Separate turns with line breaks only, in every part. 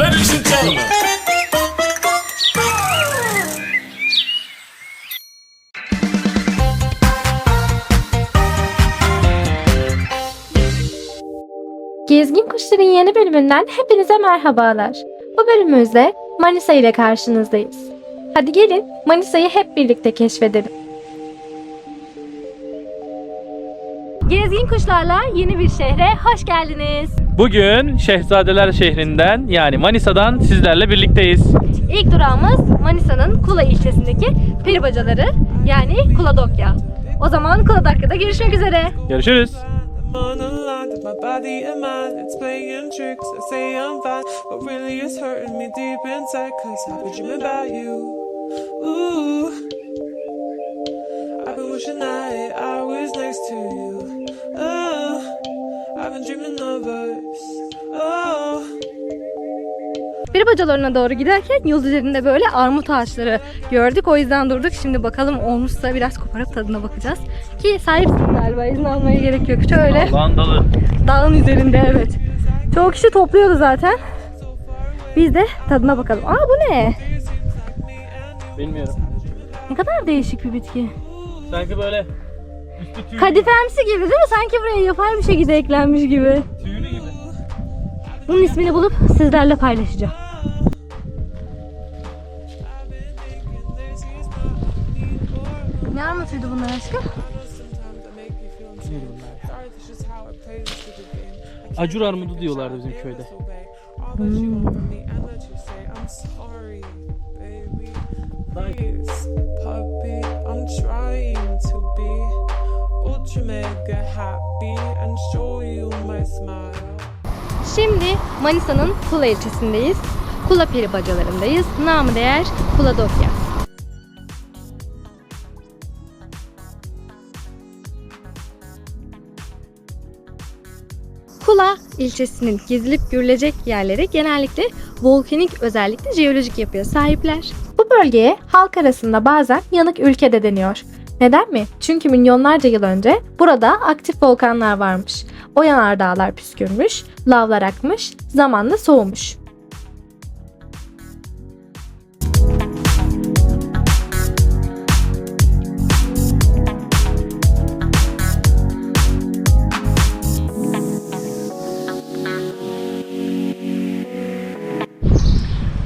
Ladies and gentlemen.
Gezgin Kuşların yeni bölümünden hepinize merhabalar. Bu bölümümüzde Manisa ile karşınızdayız. Hadi gelin Manisa'yı hep birlikte keşfedelim. Gezgin Kuşlarla yeni bir şehre hoş geldiniz.
Bugün Şehzadeler şehrinden yani Manisa'dan sizlerle birlikteyiz.
İlk durağımız Manisa'nın Kula ilçesindeki peribacaları yani Kuladokya. O zaman Kuladokya'da görüşmek üzere.
Görüşürüz.
on the line with my body and mind. It's playing tricks. I say I'm fine, but really it's hurting me deep inside. Cause I've been dreaming about you. Ooh. I've been wishing that I was next to you. Oh. I've been dreaming of us. Oh.
Peribacalarına doğru giderken yol üzerinde böyle armut ağaçları gördük. O yüzden durduk. Şimdi bakalım olmuşsa biraz koparıp tadına bakacağız. Ki sahipsin galiba. izin almaya gerek yok. Şöyle
Allah'ın dalı.
dağın üzerinde evet. Çoğu kişi topluyordu zaten. Biz de tadına bakalım. Aa bu ne?
Bilmiyorum.
Ne kadar değişik bir bitki.
Sanki böyle üstü tüylü,
Kadifemsi gibi değil mi? Sanki buraya yapay bir şekilde eklenmiş gibi.
tüylü gibi.
Bunun ismini bulup sizlerle paylaşacağım. Ne armutuydu bunlar aşkım?
Acur armudu diyorlardı bizim köyde.
Obey ultra mega happy and show you my smile.
Şimdi Manisa'nın Kula ilçesindeyiz. Kula peri bacalarındayız. Namı değer Kula Dokya. Kula ilçesinin gezilip görülecek yerleri genellikle volkanik özellikle jeolojik yapıya sahipler. Bu bölgeye halk arasında bazen yanık ülke de deniyor. Neden mi? Çünkü milyonlarca yıl önce burada aktif volkanlar varmış. O yanardağlar püskürmüş, lavlar akmış, zamanla soğumuş.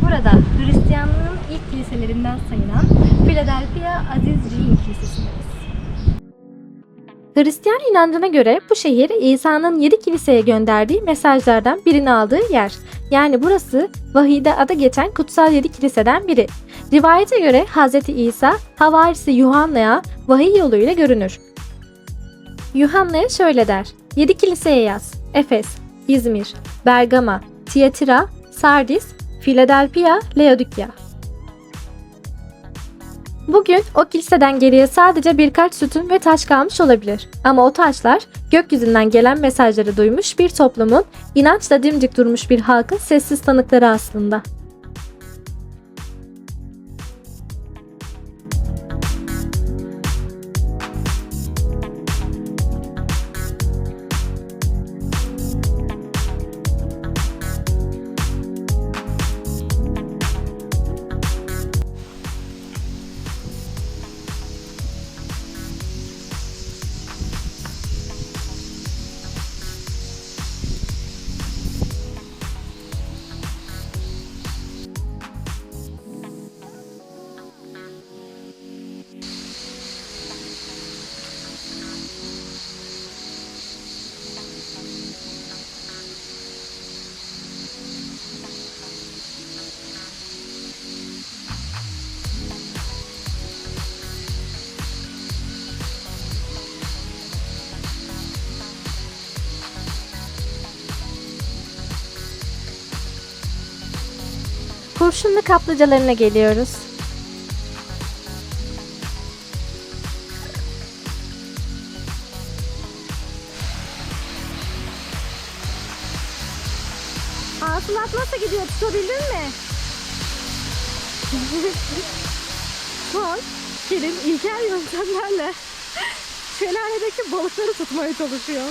Burada Hristiyanlığın ilk kiliselerinden sayılan Philadelphia Aziz Cihan Kilisesi'ndeyiz. Hristiyan inancına göre bu şehir İsa'nın yedi kiliseye gönderdiği mesajlardan birini aldığı yer. Yani burası vahide adı geçen kutsal yedi kiliseden biri. Rivayete göre Hz. İsa havarisi Yuhanna'ya vahiy yoluyla görünür. Yuhanna'ya şöyle der. Yedi kiliseye yaz. Efes, İzmir, Bergama, Tiyatira, Sardis, Philadelphia, Laodikya. Bugün o kiliseden geriye sadece birkaç sütun ve taş kalmış olabilir. Ama o taşlar gökyüzünden gelen mesajları duymuş bir toplumun, inançla dimdik durmuş bir halkın sessiz tanıkları aslında. Kurşunlu kaplıcalarına geliyoruz. Hasılat nasıl gidiyor? Tutabildin mi? An Kerim ilkel yöntemlerle şelaledeki balıkları tutmaya çalışıyor.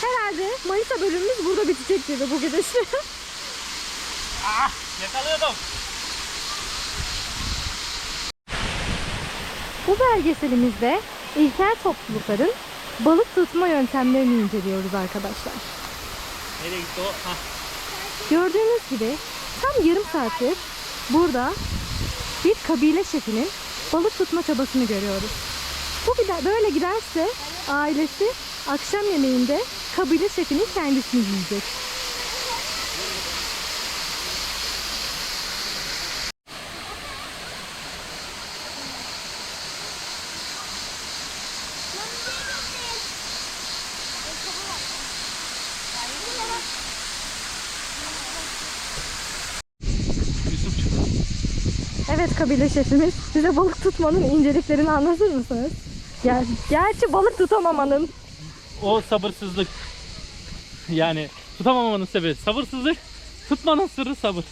Herhalde Manisa bölümümüz burada bitecek gibi bu gidişle.
Yakalıyordum.
Bu belgeselimizde ilkel toplulukların balık tutma yöntemlerini inceliyoruz arkadaşlar.
Nereye gitti o? Hah.
Gördüğünüz gibi tam yarım saattir burada bir kabile şefinin balık tutma çabasını görüyoruz. Bu gider, böyle giderse ailesi akşam yemeğinde kabile şefinin kendisini yiyecek. Kabile şefimiz size balık tutmanın inceliklerini anlatır mısınız? Ger gerçi balık tutamamanın
O sabırsızlık. Yani tutamamanın sebebi sabırsızlık. Tutmanın sırrı sabır.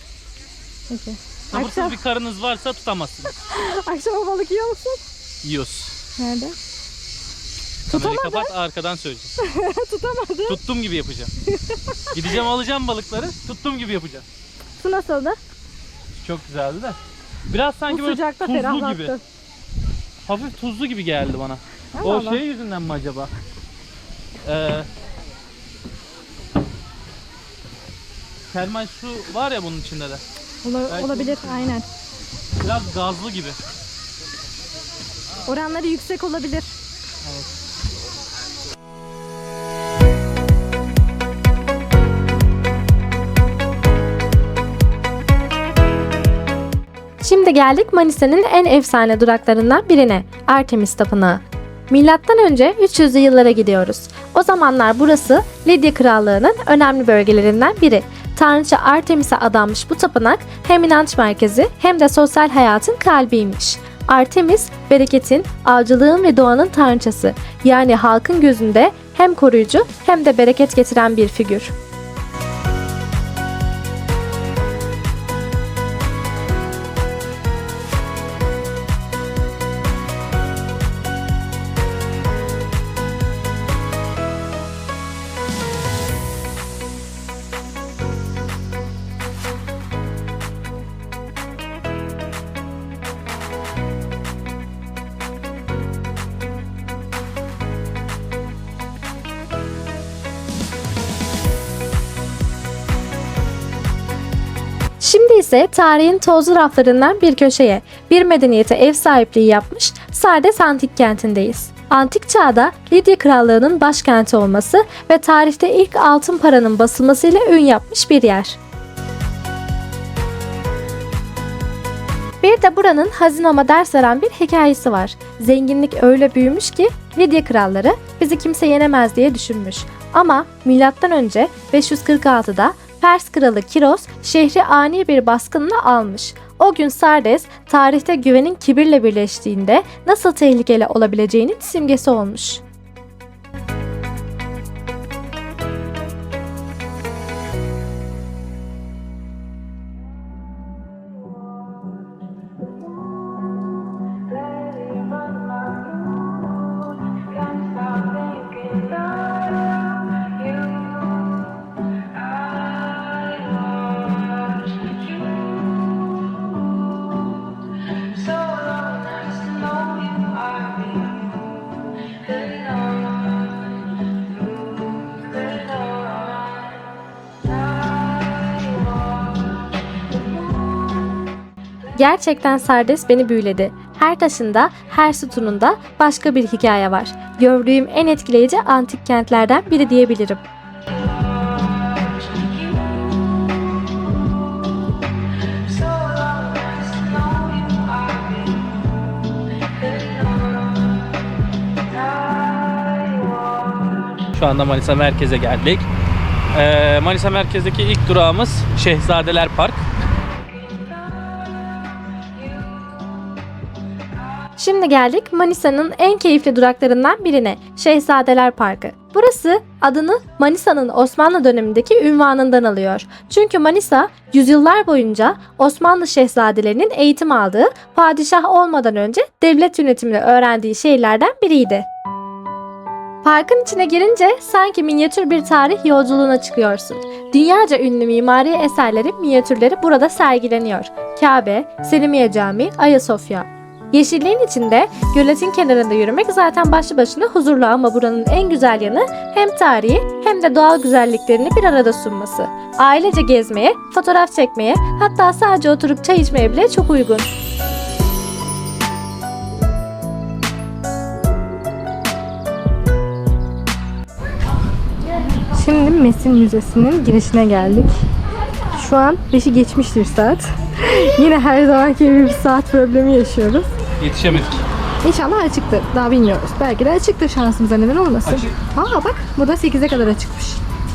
Peki.
Sabırsız
Akşam,
bir karınız varsa tutamazsınız.
akşama balık yiyor musun?
Yiyoruz.
Nerede?
Kamerayı
Tutamadı.
kapat arkadan söyleyeceğim.
Tutamadı.
Tuttum gibi yapacağım. Gideceğim alacağım balıkları. Tuttum gibi yapacağım.
Su nasıldı?
Çok güzeldi de. Biraz sanki
Bu
böyle
sıcakta
tuzlu
ferahlattı.
gibi. Hafif tuzlu gibi geldi bana.
Allah
o
Allah.
şey yüzünden mi acaba? Ee, termal su var ya bunun içinde de.
Ola-
Belki
olabilir aynen.
Biraz gazlı gibi.
Oranları yüksek olabilir. Şimdi geldik Manisa'nın en efsane duraklarından birine, Artemis Tapınağı. Milattan önce 300'lü yıllara gidiyoruz. O zamanlar burası Lidya Krallığı'nın önemli bölgelerinden biri. Tanrıça Artemis'e adanmış bu tapınak hem inanç merkezi hem de sosyal hayatın kalbiymiş. Artemis, bereketin, avcılığın ve doğanın tanrıçası. Yani halkın gözünde hem koruyucu hem de bereket getiren bir figür. İse tarihin tozlu raflarından bir köşeye, bir medeniyete ev sahipliği yapmış Sardes Antik Kenti'ndeyiz. Antik çağda Lidya Krallığı'nın başkenti olması ve tarihte ilk altın paranın basılmasıyla ün yapmış bir yer. Bir de buranın Hazinoma ders veren bir hikayesi var. Zenginlik öyle büyümüş ki Lidya kralları bizi kimse yenemez diye düşünmüş. Ama önce 546'da Pers kralı Kiros şehri ani bir baskınla almış. O gün Sardes tarihte güvenin kibirle birleştiğinde nasıl tehlikeli olabileceğinin simgesi olmuş. Gerçekten Sardes beni büyüledi. Her taşında, her sütununda başka bir hikaye var. Gördüğüm en etkileyici antik kentlerden biri diyebilirim.
Şu anda Manisa merkeze geldik. Ee, Manisa merkezdeki ilk durağımız Şehzadeler Park.
Şimdi geldik Manisa'nın en keyifli duraklarından birine, Şehzadeler Parkı. Burası adını Manisa'nın Osmanlı dönemindeki ünvanından alıyor. Çünkü Manisa yüzyıllar boyunca Osmanlı şehzadelerinin eğitim aldığı, padişah olmadan önce devlet yönetimini öğrendiği şehirlerden biriydi. Parkın içine girince sanki minyatür bir tarih yolculuğuna çıkıyorsun. Dünyaca ünlü mimari eserlerin minyatürleri burada sergileniyor. Kabe, Selimiye Camii, Ayasofya. Yeşilliğin içinde göletin kenarında yürümek zaten başlı başına huzurlu ama buranın en güzel yanı hem tarihi hem de doğal güzelliklerini bir arada sunması. Ailece gezmeye, fotoğraf çekmeye hatta sadece oturup çay içmeye bile çok uygun. Şimdi Mesin Müzesi'nin girişine geldik. Şu an 5'i geçmiştir saat. Yine her zamanki gibi bir saat problemi yaşıyoruz.
Yetişemedik.
İnşallah açıktır. Daha bilmiyoruz. Belki de açıktır şansımıza neden olmasın.
Açık.
Aa bak bu da 8'e kadar açıkmış.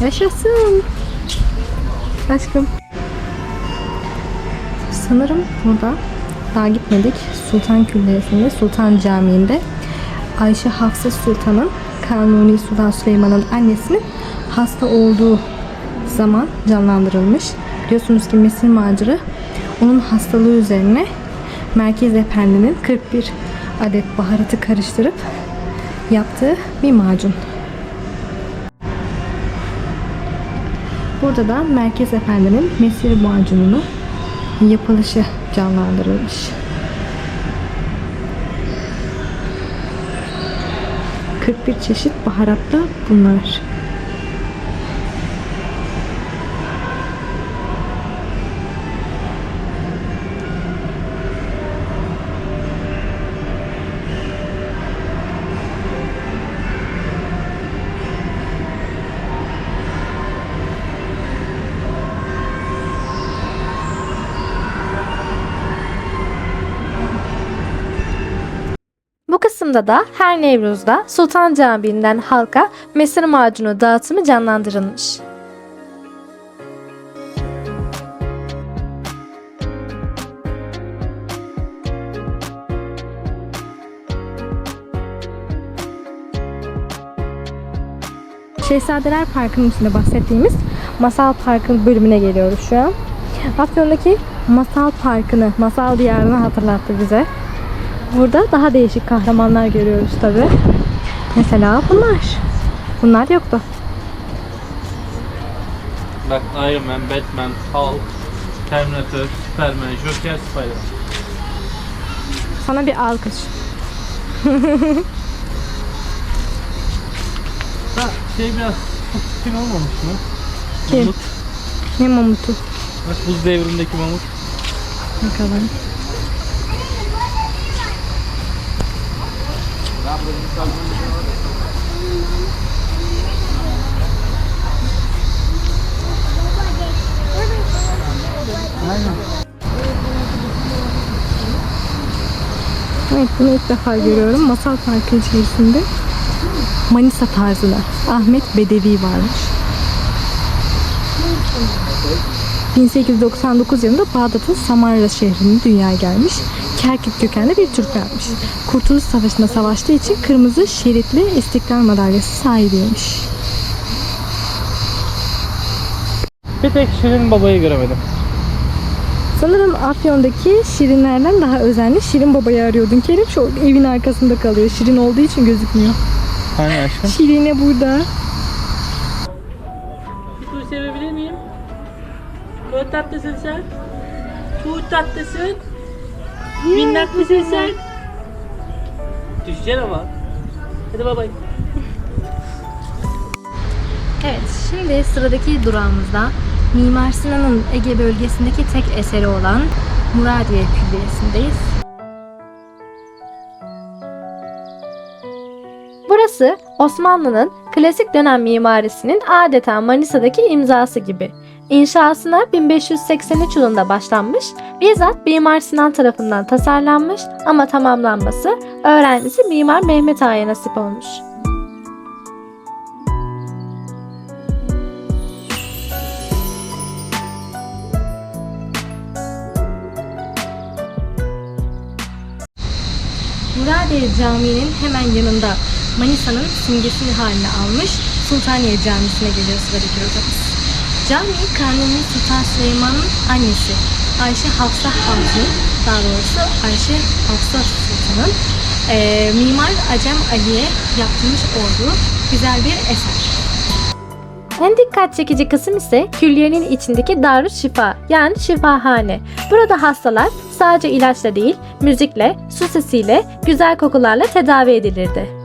Yaşasın. Aşkım. Sanırım burada daha gitmedik. Sultan Külliyesi'nde, Sultan Camii'nde Ayşe Hafsa Sultan'ın Kanuni Sultan Süleyman'ın annesinin hasta olduğu zaman canlandırılmış. Biliyorsunuz ki Mesir Macırı onun hastalığı üzerine Merkez Efendi'nin 41 adet baharatı karıştırıp yaptığı bir macun. Burada da Merkez Efendi'nin Mesir macununu yapılışı canlandırılmış. ...41 çeşit baharatla bunlar. Bu kısımda da her Nevruz'da Sultan Camii'nden halka mesir macunu dağıtımı canlandırılmış. Şehzadeler Parkı'nın içinde bahsettiğimiz Masal Park'ın bölümüne geliyoruz şu an. Afyon'daki Masal Parkı'nı, Masal Diyarı'nı hatırlattı bize. Burada daha değişik kahramanlar görüyoruz tabi. Mesela bunlar. Bunlar yoktu.
Bak Iron Man, Batman, Hulk, Terminator, Superman, Joker, Spider-Man.
Sana bir alkış.
Da şey biraz çirkin olmamış mı?
Kim?
Mamut.
Ne mamutu?
Bak buz devrindeki mamut.
Bakalım. Evet bunu ilk defa görüyorum. Masal Parkı içerisinde Manisa tarzına Ahmet Bedevi varmış. 1899 yılında Bağdat'ın Samarra şehrinde dünyaya gelmiş. Kerkük kökenli bir Türkmenmiş. Kurtuluş Savaşı'nda savaştığı için kırmızı şeritli istiklal madalyası sahibiymiş.
Bir tek Şirin Baba'yı göremedim.
Sanırım Afyon'daki Şirinlerden daha özenli Şirin Baba'yı arıyordun Kerim. Şu evin arkasında kalıyor. Şirin olduğu için gözükmüyor.
Hani aşkım?
Şirine burada.
Su sevebilir miyim? Çok tatlısın sen. Çok tatlısın. Minnak mısın sen? Düşeceksin ama. Hadi bay bay.
Evet, şimdi sıradaki durağımızda Mimar Sinan'ın Ege bölgesindeki tek eseri olan Muradiye Külliyesi'ndeyiz. Burası Osmanlı'nın klasik dönem mimarisinin adeta Manisa'daki imzası gibi. İnşasına 1583 yılında başlanmış, bizzat Mimar Sinan tarafından tasarlanmış ama tamamlanması öğrencisi Mimar Mehmet Ağa'ya nasip olmuş. Muradiye Camii'nin hemen yanında Manisa'nın simgesini haline almış Sultaniye Camisi'ne geliyor sıradaki rotamız. Cami Kanuni Sultan Süleyman'ın annesi Ayşe Hafsa Hatun'un daha doğrusu Ayşe Hafsa Sultan'ın e, Mimar Acem Ali'ye yaptırmış olduğu güzel bir eser. En dikkat çekici kısım ise külliyenin içindeki Darüşşifa yani şifahane. Burada hastalar sadece ilaçla değil, müzikle, su sesiyle, güzel kokularla tedavi edilirdi.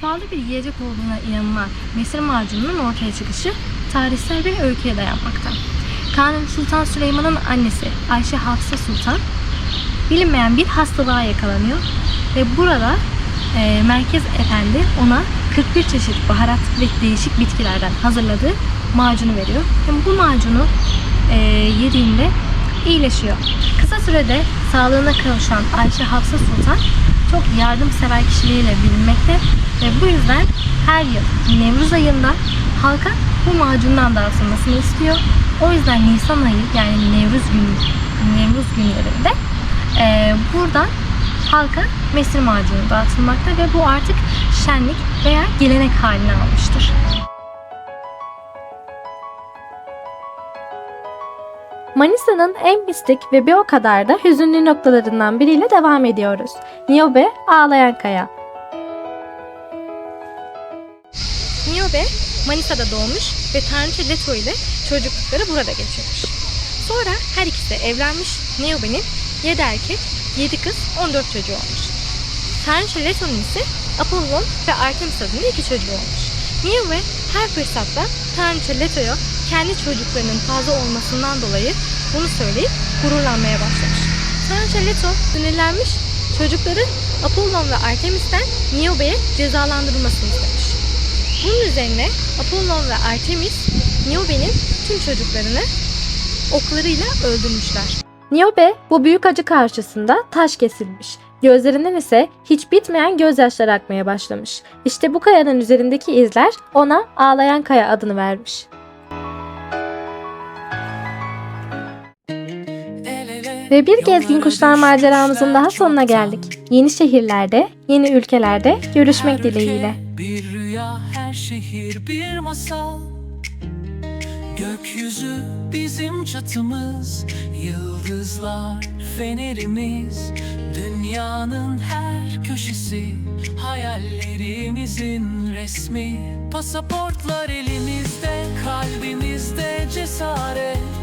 Şifalı bir yiyecek olduğuna inanılan mesir macununun ortaya çıkışı tarihsel bir öyküye dayanmakta. Kanuni Sultan Süleyman'ın annesi Ayşe Hafsa Sultan bilinmeyen bir hastalığa yakalanıyor ve burada e, Merkez Efendi ona 41 çeşit baharat ve değişik bitkilerden hazırladığı macunu veriyor. Hem bu macunu e, yediğinde iyileşiyor. Kısa sürede sağlığına kavuşan Ayşe Hafsa Sultan çok yardımsever kişiliğiyle bilinmekte ve bu yüzden her yıl Nevruz ayında halka bu macundan dağıtılmasını istiyor. O yüzden Nisan ayı yani Nevruz günü Nevruz günlerinde e, buradan halka mesir macunu dağıtılmakta ve bu artık şenlik veya gelenek haline almıştır. Manisa'nın en mistik ve bir o kadar da hüzünlü noktalarından biriyle devam ediyoruz. Niobe Ağlayan Kaya. Niobe Manisa'da doğmuş ve Tanrıça Leto ile çocuklukları burada geçirmiş. Sonra her ikisi evlenmiş. Niobe'nin 7 erkek, 7 kız, 14 çocuğu olmuş. Tanrıça Leto'nun ise Apollon ve Artemis adında iki çocuğu olmuş. Niobe her fırsatta Tanrıça Leto'ya kendi çocuklarının fazla olmasından dolayı bunu söyleyip gururlanmaya başlamış. Tanrıça Leto sinirlenmiş, çocukları Apollon ve Artemis'ten Niobe'ye cezalandırılmasını istemiş. Bunun üzerine Apollon ve Artemis Niobe'nin tüm çocuklarını oklarıyla öldürmüşler. Niobe bu büyük acı karşısında taş kesilmiş. Gözlerinden ise hiç bitmeyen gözyaşları akmaya başlamış. İşte bu kayanın üzerindeki izler ona Ağlayan Kaya adını vermiş. Ve bir gezgin kuşlar maceramızın daha sonuna geldik. Yeni şehirlerde, yeni ülkelerde görüşmek dileğiyle.
Bir rüya her şehir bir masal Gökyüzü bizim çatımız Yıldızlar fenerimiz Dünyanın her köşesi Hayallerimizin resmi. Pasaportlar elimizde Kalbimizde cesaret